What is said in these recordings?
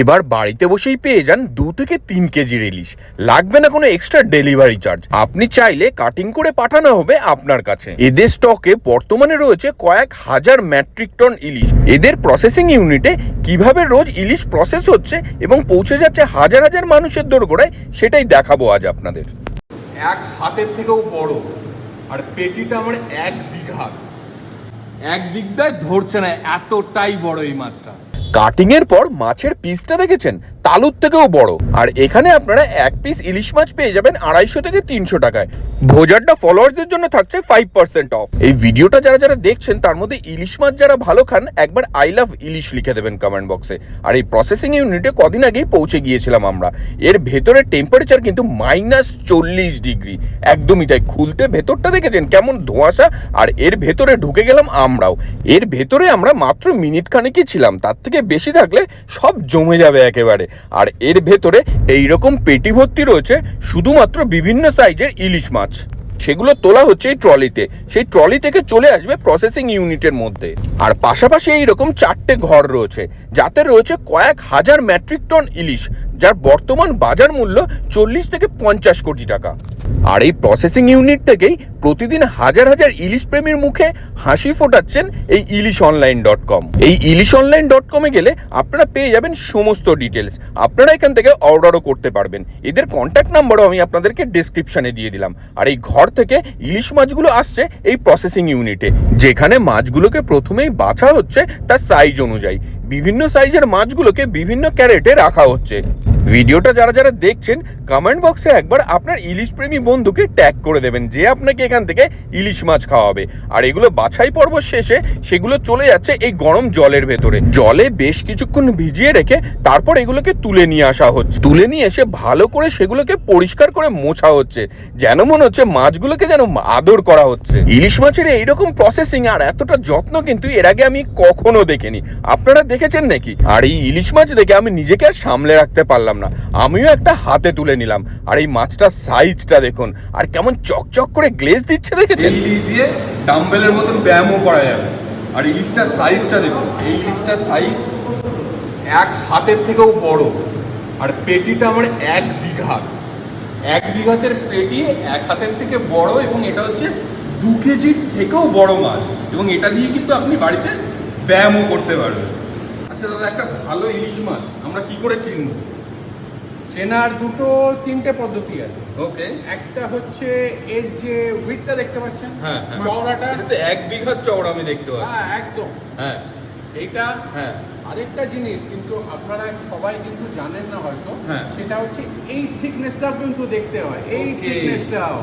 এবার বাড়িতে বসেই পেয়ে যান দু থেকে তিন কেজির ইলিশ লাগবে না কোনো এক্সট্রা ডেলিভারি চার্জ আপনি চাইলে কাটিং করে পাঠানো হবে আপনার কাছে। এদের স্টকে বর্তমানে রয়েছে কয়েক হাজার ম্যাট্রিক টন ইলিশ। এদের প্রসেসিং ইউনিটে কীভাবে রোজ ইলিশ প্রসেস হচ্ছে এবং পৌঁছে যাচ্ছে হাজার হাজার মানুষের দোরগোড়ায়, সেটাই দেখাবো আজ আপনাদের। এক হাতের থেকেও বড়। আর পেটিটা আমার এক বিঘা এক বিঘায় ধরছে না, এতটাই বড় এই মাছটা। কাটিং এর পর মাছের পিসটা দেখেছেন? তালুর থেকেও বড়। আর এখানে আপনারা এক পিস ইলিশ মাছ পেয়ে যাবেন আড়াইশো থেকে তিনশো টাকায়। ভোজারটা ফলোয়ার্সদের জন্য থাকছে ফাইভ পার্সেন্ট অফ এই ভিডিওটা যারা যারা দেখছেন, তার মধ্যে ইলিশ মাছ যারা ভালো খান, একবার আই লাভ ইলিশ লিখে দেবেন কমেন্ট বক্সে আর এই প্রসেসিং ইউনিটে কদিন আগেই পৌঁছে গিয়েছিলাম আমরা। এর ভেতরে টেম্পারেচার কিন্তু মাইনাস চল্লিশ ডিগ্রি একদমই তাই, খুলতে ভেতরটা দেখেছেন কেমন ধোঁয়াশা? আর এর ভেতরে ঢুকে গেলাম আমরাও। এর ভেতরে আমরা মাত্র মিনিট খানেকই ছিলাম। তার থেকে বেশি থাকলে সব জমে যাবে একেবারে। আর এর ভেতরে এইরকম পেটি ভর্তি রয়েছে শুধুমাত্র বিভিন্ন সাইজের ইলিশ মাছ। সেগুলো তোলা হচ্ছে এই ট্রলিতে। সেই ট্রলি থেকে চলে আসবে প্রসেসিং ইউনিটের মধ্যে। আর পাশাপাশি এইরকম চারটে ঘর রয়েছে, যাতে রয়েছে কয়েক হাজার মেট্রিক টন ইলিশ। যার বর্তমান বাজার মূল্য চল্লিশ থেকে পঞ্চাশ কোটি টাকা। আর এই প্রসেসিং ইউনিট থেকেই প্রতিদিন হাজার হাজার ইলিশ প্রেমীর মুখে হাসি ফোটাচ্ছেন এই ইলিশ অনলাইন ডট কম। এই ইলিশ অনলাইন ডট কমে গেলে আপনারা পেয়ে যাবেন সমস্ত ডিটেলস আপনারা এখান থেকে অর্ডারও করতে পারবেন। এদের কন্ট্যাক্ট নাম্বারও আমি আপনাদেরকে ডিসক্রিপশনে দিয়ে দিলাম। আর এই ঘর থেকে ইলিশ মাছগুলো আসছে এই প্রসেসিং ইউনিটে যেখানে মাছগুলোকে প্রথমেই বাছা হচ্ছে তার সাইজ অনুযায়ী। বিভিন্ন সাইজের মাছগুলোকে বিভিন্ন ক্যারেটে রাখা হচ্ছে। ভিডিওটা যারা যারা দেখছেন কমেন্ট বক্সে একবার আপনার ইলিশ প্রেমী বন্ধুকে ট্যাগ করে দেবেন, যে আপনাকে এখান থেকে ইলিশ মাছ খাওয়াবে। আর এগুলো বাছাই পর্ব শেষে সেগুলো চলে যাচ্ছে এই গরম জলের ভেতরে। জলে বেশ কিছুক্ষণ ভিজিয়ে রেখে তারপর এগুলোকে তুলে নিয়ে আসা হচ্ছে। তুলে নিয়ে এসে ভালো করে সেগুলোকে পরিষ্কার করে মোছা হচ্ছে, যেন মনে হচ্ছে মাছগুলোকে যেন আদর করা হচ্ছে। ইলিশ মাছের এইরকম প্রসেসিং আর এতটা যত্ন কিন্তু এর আগে আমি কখনো দেখিনি। আপনারা দেখেছেন নাকি? আর এই ইলিশ মাছ দেখে আমি নিজেকে আর সামলে রাখতে পারলাম না। আমিও একটা হাতে তুলে নিলাম। আর এই মাছটার সাইজটা দেখুন, আর কেমন চকচক করে গ্লেজ দিচ্ছে, দেখেছেন? ইলিশ দিয়ে ডাম্বেলের মতন ব্যায়ামও করা যাবে। আর ইলিশটার সাইজটা দেখুন, এই ইলিশটার সাইজ এক হাতের থেকেও বড়। আর পেটিটা আমার এক বিঘা। এক বিঘাতের পেটি এক হাতের থেকে বড়, এবং এটা হচ্ছে দু কেজির থেকেও বড় মাছ। এবং এটা দিয়ে কিন্তু আপনি বাড়িতে ব্যায়ামও করতে পারবেন। আচ্ছা দাদা, একটা ভালো ইলিশ মাছ, আমরা কি করে চিনব? চেনার দুটো তিনটে পদ্ধতি আছে। ওকে একটা হচ্ছে এর যে উইথটা দেখতে পাচ্ছেন? হ্যাঁ হ্যাঁ। চওড়াটা। এটা তো এক বিঘার চওড়া আমি দেখতে পাচ্ছি। হ্যাঁ একদম। হ্যাঁ। এইটা হ্যাঁ। আরেকটা জিনিস কিন্তু আপনারা সবাই কিন্তু জানেন না হয়তো হ্যাঁ। সেটা হচ্ছে এই থিকনেসটাও কিন্তু দেখতে হয়। এই. থিকনেসটাও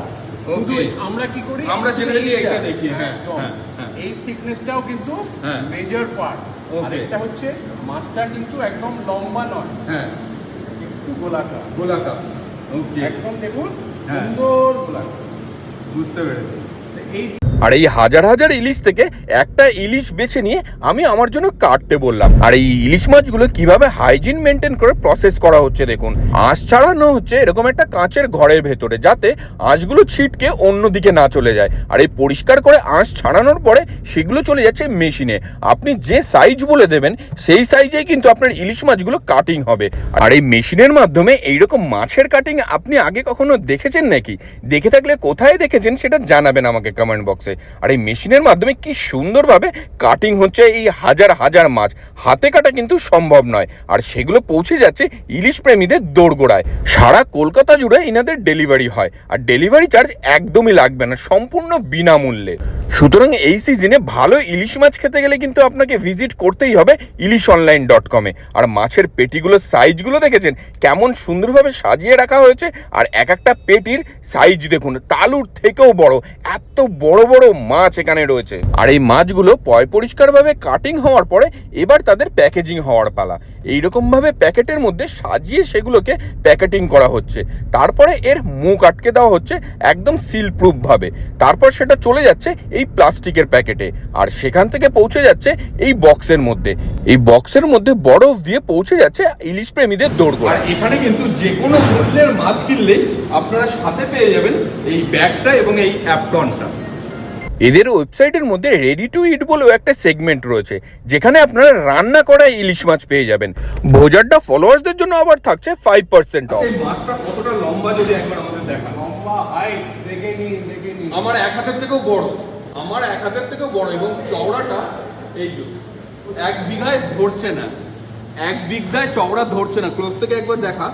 আমরা কি করি? আমরা এইটা। এটা দেখি, হ্যাঁ, একদম। হ্যাঁ, হ্যাঁ। এই থিকনেসটাও কিন্তু হ্যাঁ। Major part. আরেকটা হচ্ছে মাছটা কিন্তু একদম লম্বা নয়। হ্যাঁ। গোলাকার। গোলাকার। ওকে একদম দেখুন হ্যাঁ। সুন্দর গোলাকার। বুঝতে পেরেছি। এই আর এই হাজার হাজার ইলিশ থেকে একটা ইলিশ বেছে নিয়ে আমি আমার জন্য কাটতে বললাম। আর এই ইলিশ মাছগুলো কীভাবে হাইজিন মেনটেন করে প্রসেস করা হচ্ছে দেখুন। আঁশ ছাড়ানো হচ্ছে এরকম একটা কাঁচের ঘরের ভেতরে যাতে আঁশগুলো ছিটকে অন্যদিকে না চলে যায়। আর এই পরিষ্কার করে আঁশ ছাড়ানোর পরে সেগুলো চলে যাচ্ছে মেশিনে। আপনি যে সাইজ বলে দেবেন, সেই সাইজেই কিন্তু আপনার ইলিশ মাছগুলো কাটিং হবে। আর এই মেশিনের মাধ্যমে এইরকম মাছের কাটিং আপনি আগে কখনো দেখেছেন নাকি? দেখে থাকলে কোথায় দেখেছেন সেটা জানাবেন আমাকে কমেন্ট বক্সে আর এই মেশিনের মাধ্যমে কি সুন্দরভাবে কাটিং হচ্ছে এই হাজার হাজার মাছ। হাতে কাটা কিন্তু সম্ভব নয়। আর সেগুলো পৌঁছে যাচ্ছে ইলিশ প্রেমীদের দোরগোড়ায়। সারা কলকাতা জুড়ে এনাদের ডেলিভারি হয়। আর ডেলিভারি চার্জ একদমই লাগবে না, সম্পূর্ণ বিনামূল্যে। সুতরাং এই সিজনে ভালো ইলিশ মাছ খেতে গেলে কিন্তু আপনাকে ভিজিট করতেই হবে ইলিশ অনলাইন ডট কমে আর মাছের পেটিগুলোর সাইজগুলো দেখেছেন? কেমন সুন্দরভাবে সাজিয়ে রাখা হয়েছে। আর এক একটা পেটির সাইজ দেখুন, তালুর থেকেও বড়। এত বড় বড় মাছ এখানে রয়েছে। আর এই মাছগুলো পয় পরিষ্কারভাবে কাটিং হওয়ার পরে এবার তাদের প্যাকেজিং হওয়ার পালা। এইরকম ভাবে প্যাকেটের মধ্যে সাজিয়ে সেগুলোকে প্যাকেটিং করা হচ্ছে। তারপরে এর মুখ আটকে দেওয়া হচ্ছে একদম সিল প্রুফ ভাবে তারপর সেটা চলে যাচ্ছে এই প্লাস্টিকের প্যাকেটে। আর সেখান থেকে পৌঁছে যাচ্ছে এই বক্সের মধ্যে। এই বক্সের মধ্যে বরফ দিয়ে পৌঁছে যাচ্ছে ইলিশ প্রেমীদের দৌড়গোড়া এখানে কিন্তু যে কোনো মূল্যের মাছ কিনলেই আপনারা সাথে পেয়ে যাবেন এই ব্যাগটা এবং এই অ্যাপটনটা এদের ওয়েবসাইটের মধ্যে রেডি টু ইট বলেও একটা সেগমেন্ট রয়েছে যেখানে আপনারা রান্না করা ইলিশ মাছ পেয়ে যাবেন। ভোজারটা ফলোয়ার্সদের জন্য আবার থাকছে ফাইভ পার্সেন্ট অফ মাছটা কতটা লম্বা যদি একবার আমাদের দেখা। লম্বা হাইট দেখে নিন দেখে নিন। আমার এক হাতের থেকেও বড়। আমার এক হাতের থেকেও বড় এবং চওড়াটা এই যে এক বিঘায় ধরছে না। এক বিঘায় চওড়া ধরছে না। ক্লোজ থেকে একবার দেখা।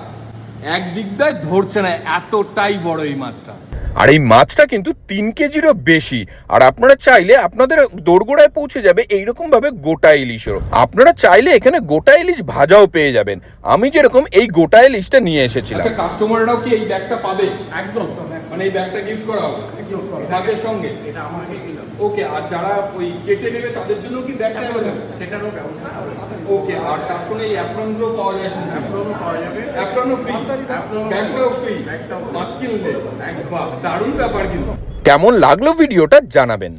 এক বিঘায় ধরছে না। এতটাই বড় এই মাছটা। আর এই মাছটা কিন্তু তিন কেজিরও বেশি। আর আপনারা চাইলে আপনাদের দোরগোড়ায় পৌঁছে যাবে এইরকমভাবে গোটা ইলিশও আপনারা চাইলে এখানে গোটা ইলিশ ভাজাও পেয়ে যাবেন। আমি যেরকম এই গোটা ইলিশটা নিয়ে এসেছিলাম। আচ্ছা কাস্টমাররাও কি এই ব্যাগটা পাবে? একদম। মানে এই ব্যাগটা গিফট করা হবে? একদম। সঙ্গে? এটা আমাকে ওকে আর যারা ওই কেটে নেবে তাদের জন্য কি ব্যাগ অ্যাভেলেবল সেটারও ব্যবস্থা ওকে আর তার সঙ্গে এই অ্যাপ্রনগুলো পাওয়া যায় শুনছি। অ্যাপ্রনও পাওয়া যাবে। অ্যাপ্রনও ফ্রি ব্যাগটাও ফ্রি। মাছ কিনলে। দারুণ ব্যাপার কিন্তু। কেমন লাগল ভিডিওটা জানাবেন।